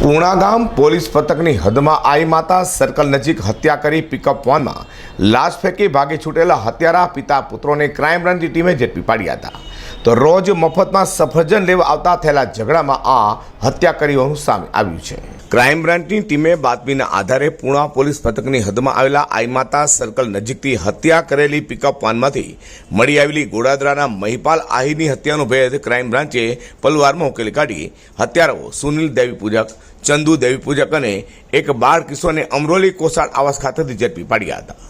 ઉણાગામ police પથકની હદમાં આઈ માતા circle નજીક હત્યા કરી પિકઅપ વાનમાં લાશ ફેંકી ભાગી છૂટેલા હત્યારા પિતા પુત્રોને ક્રાઇમ બ્રાન્ચની ટીમે ઝડપી પાડ્યા હતા. તો રોજ મફતમાં સફરજન લેવા આવતા થયેલા ઝઘડામાં આ હત્યા કરી સામે આવ્યું છે. ક્રાઇમ બ્રાન્ચની ટીમે બાતમીના આધારે પૂણા પોલીસ મથકની હદમાં આવેલા આઈમાતા સર્કલ નજીકથી હત્યા કરેલી પિકઅપ વાનમાંથી મળી આવેલી ગોડાદરાના મહિપાલ આહીની હત્યાનો ભેદ ક્રાઇમ બ્રાન્ચે પલવારમાં ઉકેલી કાઢી. હત્યારાઓ સુનિલ દેવી પૂજક, ચંદુ દેવી પૂજક અને એક બાળ કિશોરને અમરોલી કોસાળ આવાસ ખાતેથી ઝડપી પાડ્યા હતા.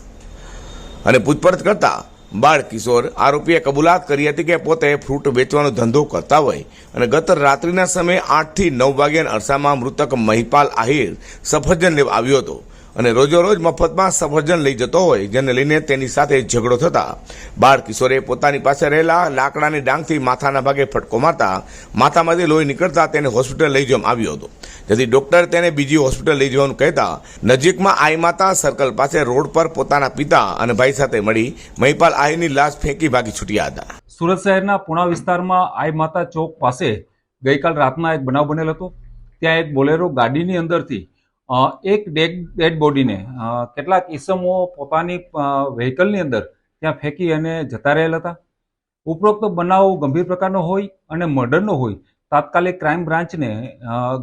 અને પૂછપરછ કરતા બાળ કિશોર આરોપીએ કબૂલાત કરી હતી કે પોતે ફ્રૂટ વેચવાનો ધંધો કરતા હોય અને ગત રાત્રિના સમયે આઠથી નવ વાગ્યાના અરસામાં મૃતક મહિપાલ આહિર સફરજન લેવા આવ્યો હતો. અને રોજોરોજ મફતમાં સફરજન લઈ જતો હોય, જેને લઈને તેની સાથે ઝઘડો થતા. બાળ કિશોરે પોતાની પાસે રહેલા લાકડાની ડાંગથી માથાના ભાગે ફટકો મારતા, માથામાંથી લોહી નીકળતા તેને હોસ્પિટલ લઈ જવામાં આવ્યો હતો. જેથી ડોક્ટર તેને બીજી હોસ્પિટલ લઈ જવાનું કહેતા, નજીકમાં આઈ માતા સર્કલ પાસે રોડ પર પોતાના પિતા અને ભાઈ સાથે મળી મહિપાલ આઈની લાશ ફેંકી ભાગી છૂટ્યા હતા. સુરત શહેરના પુણા વિસ્તારમાં આઈ માતા ચોક પાસે ગઈકાલ રાતના એક બનાવ બનેલ હતો. ત્યાં એક બોલેરો ગાડીની અંદરથી એક ડેડ ડેડ બોડીને કેટલાક ઈસમો પોતાની વ્હીકલની અંદર ત્યાં ફેંકી અને જતા રહેલા હતા. ઉપરોક્ત બનાવ ગંભીર પ્રકારનો હોય અને મર્ડરનો હોય, તાત્કાલિક ક્રાઇમ બ્રાન્ચને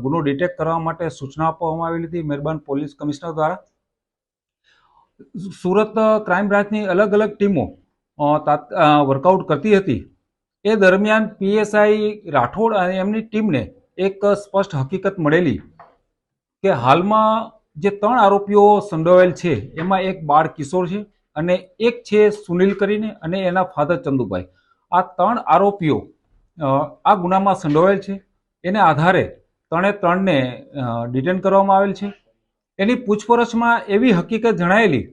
ગુનો ડિટેક્ટ કરવા માટે સૂચના આપવામાં આવેલી હતી મહેરબાન પોલીસ કમિશનર દ્વારા. સુરત ક્રાઇમ બ્રાન્ચની અલગ અલગ ટીમો વર્કઆઉટ કરતી હતી. એ દરમિયાન પીએસઆઈ રાઠોડ અને એમની ટીમને એક સ્પષ્ટ હકીકત મળેલી કે હાલમાં જે ત્રણ આરોપીઓ સંડોવાયેલ છે, એમાં એક બાળ કિશોર છે અને એક છે સુનિલ કરીને અને એના ફાધર ચંદુભાઈ. આ ત્રણ આરોપીઓ આ ગુનામાં સંડોવાયેલ છે. એને આધારે ત્રણે ત્રણને ડિટેન કરવામાં આવેલ છે. એની પૂછપરછમાં એવી હકીકત જણાયેલી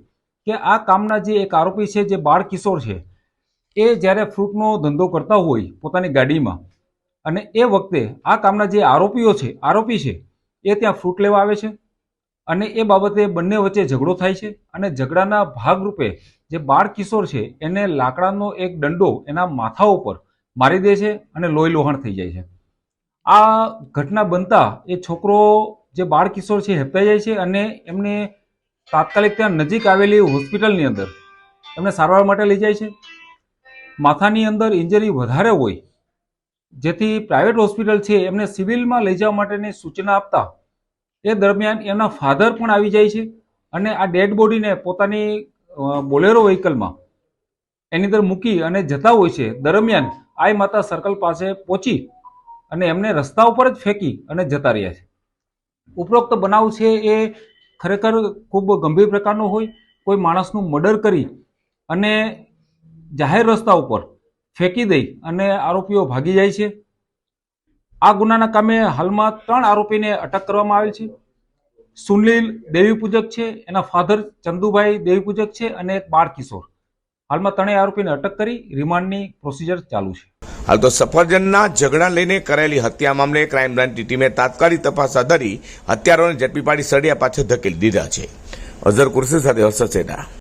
કે આ કામના જે એક આરોપી છે, જે બાળ કિશોર છે, એ જ્યારે ફ્રૂટનો ધંધો કરતા હોય પોતાની ગાડીમાં અને એ વખતે આ કામના જે આરોપીઓ છે, આરોપી છે એ ત્યાં ફ્રૂટ લેવા આવે છે અને એ બાબતે બંને વચ્ચે ઝઘડો થાય છે અને ઝઘડાના ભાગરૂપે જે બાળ કિશોર છે એને લાકડાનો એક દંડો એના માથા ઉપર મારી દે છે અને લોહી લોહાણ થઈ જાય છે. આ ઘટના બનતા એ છોકરો જે બાળ કિશોર છે હેપતાઈ જાય છે અને એમને તાત્કાલિક ત્યાં નજીક આવેલી હોસ્પિટલની અંદર એમને સારવાર માટે લઈ જાય છે. માથાની અંદર ઇન્જરી વધારે હોય જેથી પ્રાઇવેટ હોસ્પિટલ છે, એમને સિવિલમાં લઈ જવા માટેની સૂચના આપતા એ દરમિયાન એમના ફાધર પણ આવી જાય છે અને આ ડેડ બોડીને પોતાની બોલેરો વ્હીકલમાં એની અંદર મૂકી અને જતા હોય છે. દરમિયાન આઈ માતા સર્કલ પાસે પહોંચી અને એમને રસ્તા ઉપર જ ફેંકી અને જતા રહ્યા છે. ઉપરોક્ત બનાવ છે એ ખરેખર ખૂબ ગંભીર પ્રકારનો હોય. કોઈ માણસનું મર્ડર કરી અને જાહેર રસ્તા ઉપર ફેંકી દઈ અને આરોપીઓ ભાગી જાય છે. આ ગુનાના કામે હાલમાં ત્રણ આરોપીને અટક કરવામાં આવેલ છે. સુનિલ દેવી પૂજક છે, એના ફાધર ચંદુભાઈ દેવી પૂજક છે અને એક બાળ કિશોર. હાલમાં ત્રણેય આરોપીને અટક કરી રિમાન્ડની પ્રોસિજર ચાલુ છે. હાલ તો સફરજનના ઝઘડા લઈને કરેલી હત્યા મામલે ક્રાઇમ બ્રાન્ચની ટીમે તાત્કાલિક તપાસ ધરી હત્યારોને ઝડપી પાડી સળિયા પાછળ ધકેલી દીધા છે. અઝર કુરશી સાથે હર્ષદ સેના.